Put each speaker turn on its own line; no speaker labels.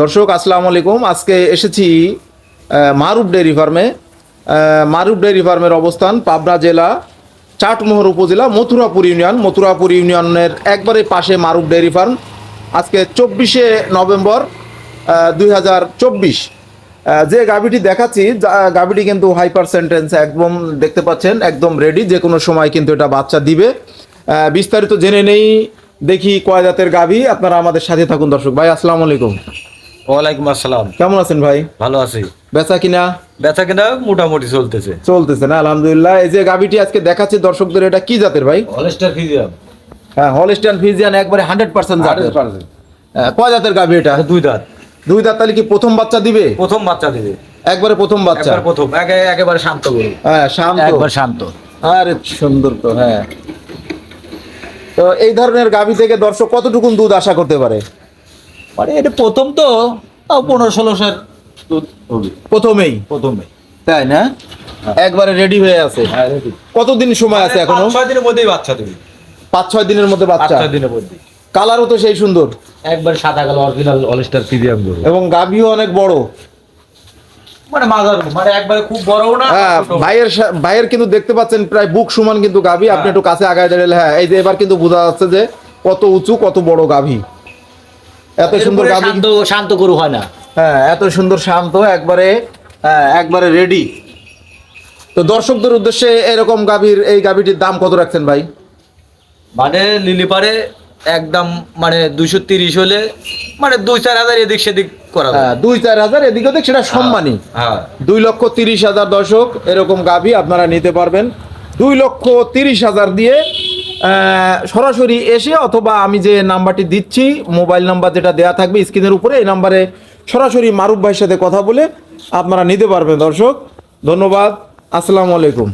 দর্শক, আসসালামু আলাইকুম। আজকে এসেছি মারুফ ডেয়ারি ফার্মে। মারুফ ডেয়ারি ফার্মের অবস্থান পাবনা জেলা, চাটমোহর উপজেলা, মথুরাপুর ইউনিয়ন। মথুরাপুর ইউনিয়নের একবারে পাশে মারুফ ডেয়ারি ফার্ম। আজকে চব্বিশে নভেম্বর দুই হাজার চব্বিশ। যে গাভিটি দেখাচ্ছি গাভিটি কিন্তু হাইপার সেন্টেন্স একদম দেখতে পাচ্ছেন, একদম রেডি, যে কোনো সময় কিন্তু এটা বাচ্চা দিবে। বিস্তারিত জেনে নেই, দেখি কয় জাতের গাভি। আপনারা আমাদের সাথে থাকুন দর্শক ভাই, আসসালামু আলাইকুম।
ওয়ালাইকুম আসসালাম।
কেমন আছেন ভাই?
ভালো আছি।
বেচা কিনা?
বেচা কিনা মোটামুটি চলতেছে।
চলতেছে না আলহামদুলিল্লাহ। এই যে গাভিটি আজকে দেখাচ্ছি দর্শকদের এটা কি জাতের ভাই?
হলস্টার ফিজিয়াম
হ্যাঁ হলস্টাইন ফিজিয়ান একবারে হান্ড্রেড পার্সেন্ট জাতের। হ্যাঁ, কয় জাতের গাভি এটা
দুই দাঁত।
দুই দাঁত তাহলে কি প্রথম বাচ্চা দিবে?
প্রথম বাচ্চা দিবে।
একবারে প্রথম বাচ্চা?
একবার প্রথম একে একেবারে শান্ত গরু।
হ্যাঁ শান্ত।
একবার শান্ত।
আরে সুন্দর তো হ্যাঁ। তো এই ধরনের গাভি থেকে দর্শক কতটুকুন দুধ আশা করতে পারে?
মানে এটা প্রথম তো। পনেরো ষোলোশোর দুধ হবে
প্রথমেই।
প্রথমে
তাই না? একবারে রেডি হয়ে আছে।
হ্যাঁ
কতদিন সময় আছে
এখনও? ছয় দিনের মধ্যেই বাচ্চা দিবে
পাঁচ ছয় দিনের মধ্যে বাচ্চা?
ছয় দিনের মধ্যে
কালারও তো সেই সুন্দর।
একবার সাদা কালো অরিজিনাল হলস্টার ফিজিয়াম গরু
এবং গাভিও অনেক বড়।
মানে মাজার মানে একবারে খুব বড়ও না
হ্যাঁ ভাইয়ের ভাইয়ের কিন্তু দেখতে পাচ্ছেন প্রায় বুক সমান কিন্তু গাভি। আপনি একটু কাছে আগায় দাঁড়ালে হ্যাঁ এই যে এবার কিন্তু বোঝা যাচ্ছে যে কত উঁচু কত বড় গাভি। এত সুন্দর
শান্ত শান্ত গরু হয় না।
হ্যাঁ এত সুন্দর শান্ত একবারে হ্যাঁ, একবারে রেডি তো দর্শকদের উদ্দেশ্যে এরকম গাভীর এই গাভীটির দাম কত রাখছেন ভাই?
মানে লিলিপারে একদম মানে দুইশো তিরিশ হলে মানে দুই চার হাজার এদিক সেদিক করা
হ্যাঁ, দুই চার হাজার এদিক ওদিক সেটা সম্মানী।
হ্যাঁ।
দুই লক্ষ তিরিশ হাজার দর্শক এরকম গাভী আপনারা নিতে পারবেন। দুই লক্ষ তিরিশ হাজার দিয়ে সরাসরি এসে অথবা আমি যে নাম্বারটি দিচ্ছি, মোবাইল নাম্বার যেটা দেওয়া থাকবে স্ক্রিনের উপরে, এই নাম্বারে সরাসরি মারুফ ভাইয়ের সাথে কথা বলে আপনারা নিতে পারবেন, দর্শক। ধন্যবাদ। আসসালামু আলাইকুম।